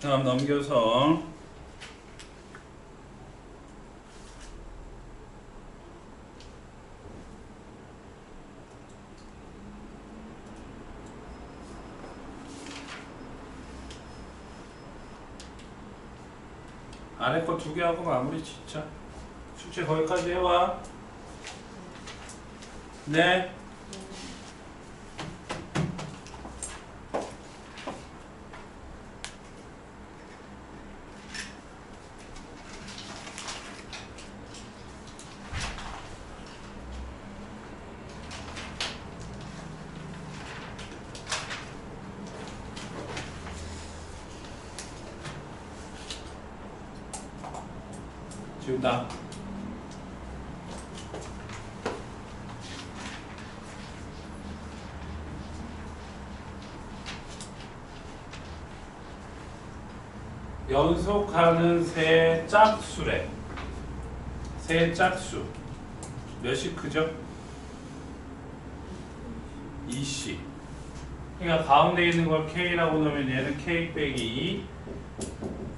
다음 넘겨서 아래 거 두 개 하고 마무리 짓자. 숙제 거기까지 해와. 네. 지운다. 연속하는 세 짝수래. 세 짝수. 몇이 크죠? 2씨. 그러니까 가운데 있는 걸 K라고 넣으면 얘는 K 빼기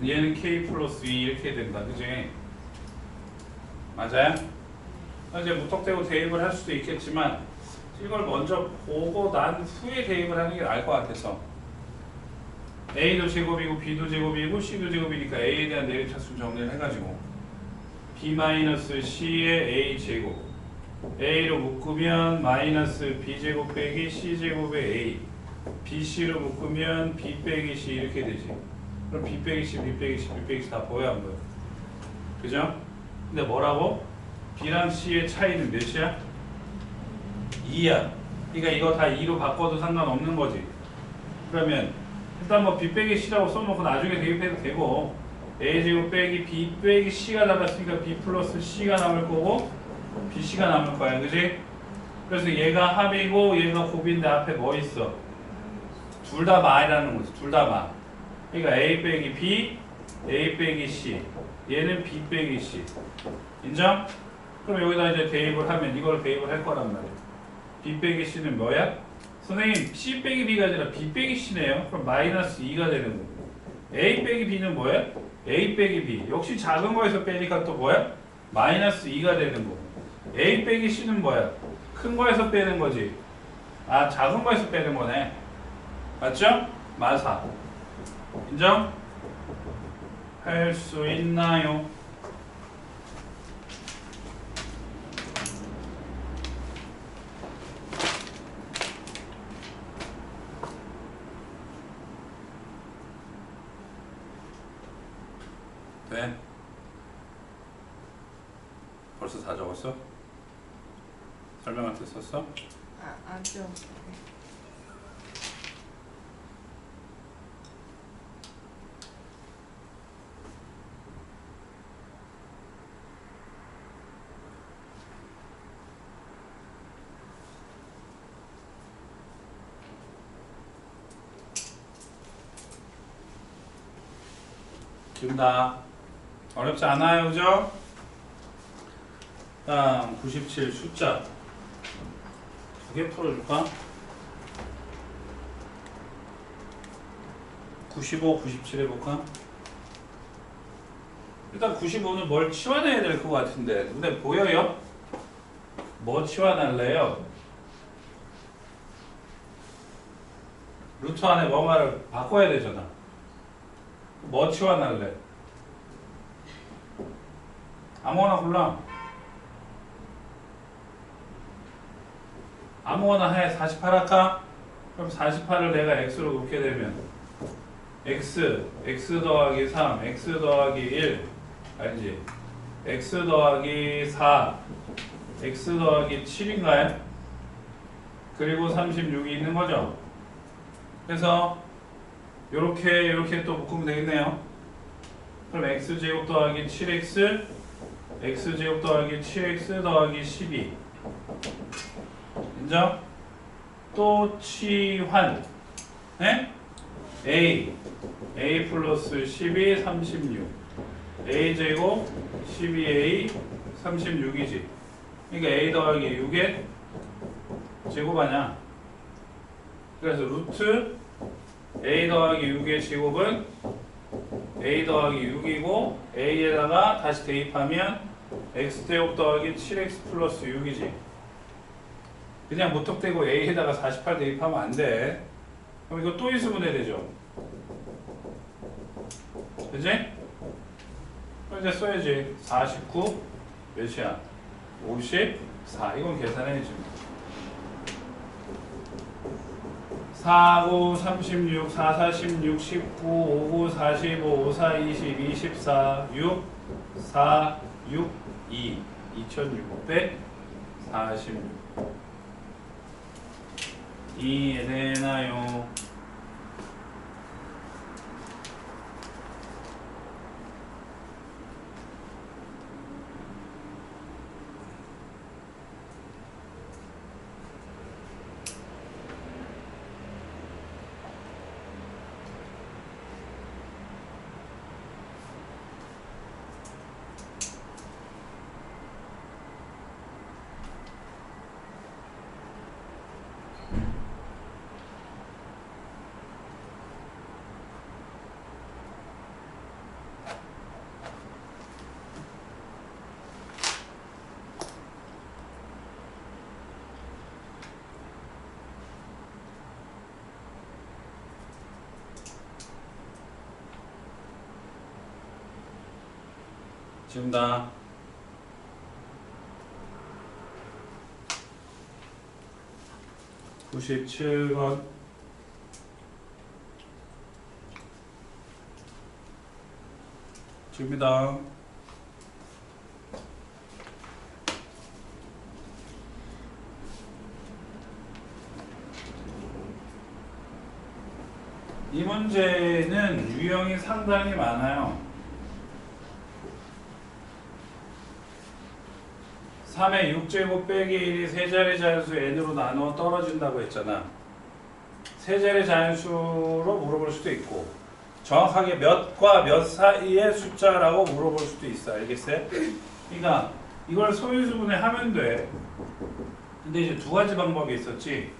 2, 얘는 K 플러스 2 이렇게 된다. 그지? 맞아요? 이제 무턱대고 대입을 할 수도 있겠지만 이걸 먼저 보고 난 후에 대입을 하는 게 나을 것 같아서 A도 제곱이고 B도 제곱이고 C도 제곱이니까 A에 대한 내림차순 정리를 해가지고 B-C의 A 제곱 A로 묶으면 마이너스 B제곱 빼기 C제곱의 A BC로 묶으면 B 빼기 C 이렇게 되지 그럼 B 빼기 C, B 빼기 C, B 빼기 C 다 보여 안 보여? 그죠? 근데 뭐라고? B랑 C의 차이는 몇이야? 2야. 그러니까 이거 다 2로 바꿔도 상관없는 거지. 그러면 일단 뭐 B 빼기 C라고 써놓고 나중에 대입해도 되고 A제곱 빼기 B 빼기 C가 남았으니까 B 플러스 C가 남을 거고 BC가 남을 거야. 그지? 그래서 얘가 합이고 얘가 곱인데 앞에 뭐 있어? 둘 다 마이라는 거지. 둘 다 마. 그러니까 A 빼기 B, A 빼기 C. 얘는 B 빼기 C. 인정? 그럼 여기다 이제 대입을 하면 이걸 대입을 할 거란 말이야. B 빼기 C는 뭐야? 선생님 C 빼기 B가 아니라 B 빼기 C네요. 그럼 마이너스 2가 되는 거고. A 빼기 B는 뭐야? A 빼기 B. 역시 작은 거에서 빼니까 또 뭐야? 마이너스 2가 되는 거고. A 빼기 C는 뭐야? 큰 거에서 빼는 거지. 아 작은 거에서 빼는 거네. 맞죠? 마사. 인정? 할 수 있나요? 돼? 벌써 다 적었어? 설명할 때 썼어? 아, 아죠. 지운다. 어렵지 않아요, 그죠? 다음 97 숫자 두 개 풀어줄까? 95, 97 해볼까? 일단 95는 뭘 치환해야 될 것 같은데 눈에 보여요? 뭐 치환할래요? 루트 안에 뭔가를 바꿔야 되잖아 뭐 치환할래? 아무거나 골라. 아무거나 해. 48 할까? 그럼 48을 내가 x로 놓게 되면 x, x 더하기 3, x 더하기 1 알지? x 더하기 4, x 더하기 7인가요? 그리고 36이 있는 거죠? 그래서 요렇게 요렇게 또 묶으면 되겠네요. 그럼 x제곱 더하기 7x x제곱 더하기 7x 더하기 12 인정? 또 치환 네? a a 플러스 12 36 a제곱 12a 36이지 그러니까 a 더하기 6에 제곱 아냐 그래서 루트 a 더하기 6의 제곱은 a 더하기 6이고 a에다가 다시 대입하면 x제곱 더하기 7x 플러스 6이지. 그냥 무턱대고 a에다가 48 대입하면 안 돼. 그럼 이거 또 인수분해 되죠. 그지? 이제 써야지. 49 몇이야? 54 이건 계산해야지 4, 9, 36, 4, 46, 19, 5, 9, 45, 5, 4, 20, 24, 6, 4, 6, 2, 2646. 이해되나요? 지금다. 구십칠 번 지금이다. 이 문제는 유형이 상당히 많아요. 3의 6제곱 빼기 1이 세 자리 자연수 n으로 나누어 떨어진다고 했잖아. 세 자리 자연수로 물어볼 수도 있고 정확하게 몇과 몇 사이의 숫자라고 물어볼 수도 있어. 알겠어요? 그러니까 이걸 소인수분해 하면 돼. 근데 이제 두 가지 방법이 있었지.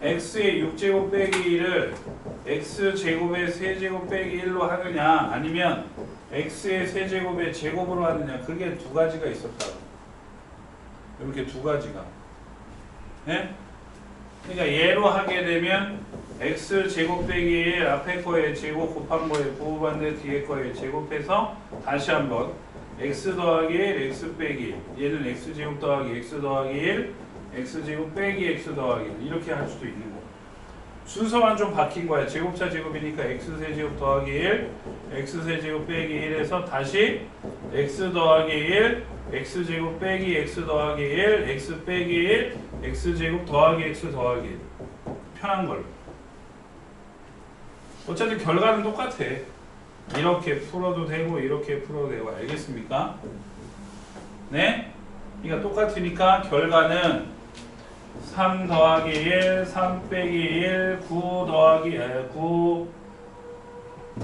x의 6제곱 빼기 1을 x제곱의 세제곱 빼기 1로 하느냐 아니면 x의 세제곱의 제곱으로 하느냐 그게 두 가지가 있었다고. 이렇게 두 가지가. 네? 그러니까 예로 하게 되면 x 제곱 빼기 1 앞에 거에 제곱 곱한 거에 부호반대 뒤에 거에 제곱해서 다시 한번 x 더하기 1 x 빼기 1 얘는 x 제곱 더하기 x 더하기 1 x 제곱 빼기 x 더하기 1 이렇게 할 수도 있는 거. 순서만 좀 바뀐 거야. 제곱차 제곱이니까 x 세제곱 더하기 1 x 세제곱 빼기 1에서 다시 x 더하기 1 x제곱 빼기 x 더하기 1 x 빼기 1 x제곱 더하기 x 더하기 1 편한 걸로 어차피 결과는 똑같아 이렇게 풀어도 되고 이렇게 풀어도 되고 알겠습니까? 네? 그러니까 똑같으니까 결과는 3 더하기 1 3 빼기 1 9 더하기 에, 9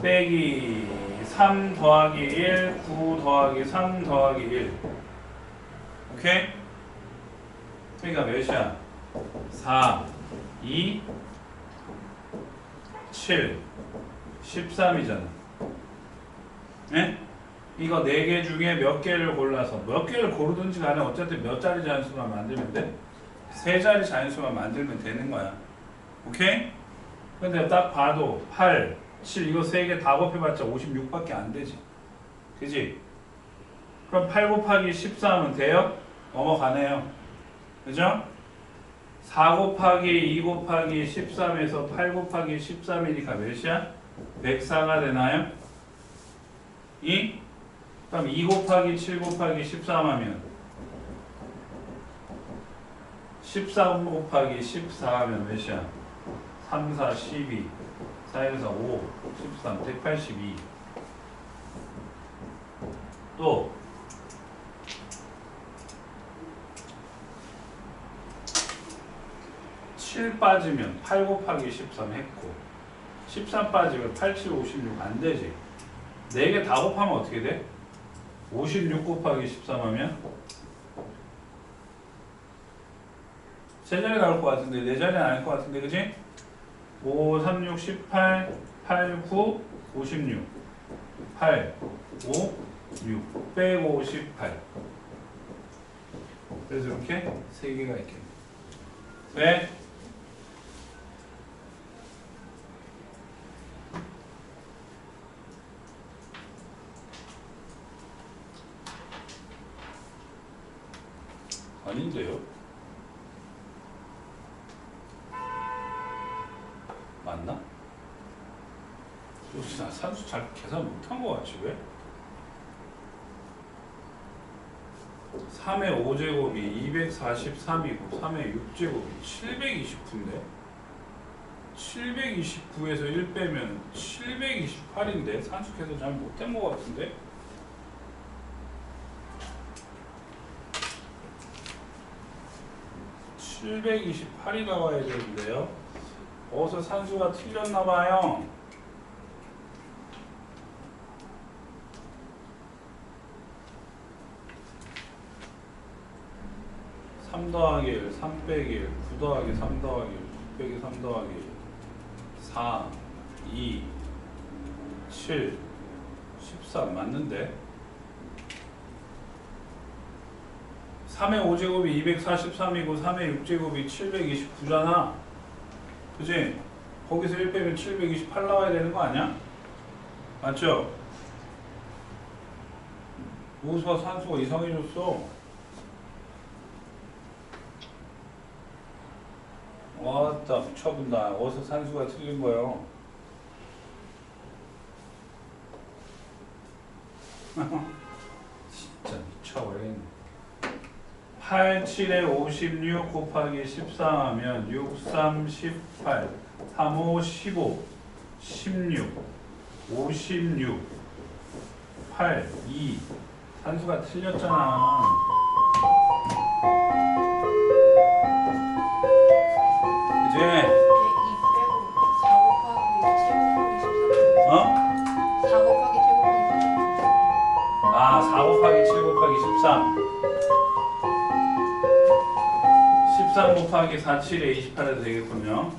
빼기 3 더하기 1 9 더하기 3 더하기 1 오케이? 그러니까 몇이야? 4 2 7 13이잖아 네? 이거 4개 중에 몇 개를 골라서 몇 개를 고르든지 간에 어쨌든 몇 자리 자연수만 만들면 돼? 세 자리 자연수만 만들면 되는 거야 오케이? 근데 딱 봐도 8 7 이거 세 개 다 곱해봤자 56밖에 안 되지. 그지? 그럼 8 곱하기 14면 돼요? 넘어가네요. 그죠? 4 곱하기 2 곱하기 13에서 8 곱하기 13이니까 몇이야? 104가 되나요? 2? 그럼 2 곱하기 7 곱하기 13 하면 14 곱하기 14 하면 몇이야? 3, 4, 12 4에서 5, 13, 182. 또, 칠 빠지면 8 곱하기 13 했고, 13 빠지면 8, 7, 56 안 되지. 4개 다 곱하면 어떻게 돼? 56 곱하기 13 하면 세 자리 나올 것 같은데, 네 자리 아닐 것 같은데, 그지? 5, 3, 6, 18, 8, 9, 56. 8, 5, 6, 158. 그래서 이렇게 세 개가 있겠네. 왜? 아닌데요? 맞나? 나 산수 잘 계산 못한 거 같지 왜? 3의 5제곱이 243이고 3의 6제곱이 729인데 729에서 1 빼면 728인데 산수 계산 잘 못한 거 같은데? (728이) 나와야 되는데요 어디서 산수가 틀렸나 봐요. (3 더하기 1) (3 빼기 1) (9 더하기 3 더하기 1) (6 빼기 3 더하기 1) (4) (2) (7) (13) 맞는데? 3의 5제곱이 243이고 3의 6제곱이 729잖아 그지? 거기서 1 빼면 728 나와야 되는 거 아니야? 맞죠? 우수와 산수가 이상해졌어 왔다 미쳐본다 어디서 산수가 틀린 거예요 8, 7에 56 곱하기 14 하면 6, 3, 18 3, 5, 15 16 56 8, 2 산수가 틀렸잖아 그지? 이 빼고 4 곱하기 7 곱하기 13 어? 4 곱하기 7 곱하기 13 아, 4 곱하기 7 곱하기 13 13 곱하기 4, 7에 28해도 되겠군요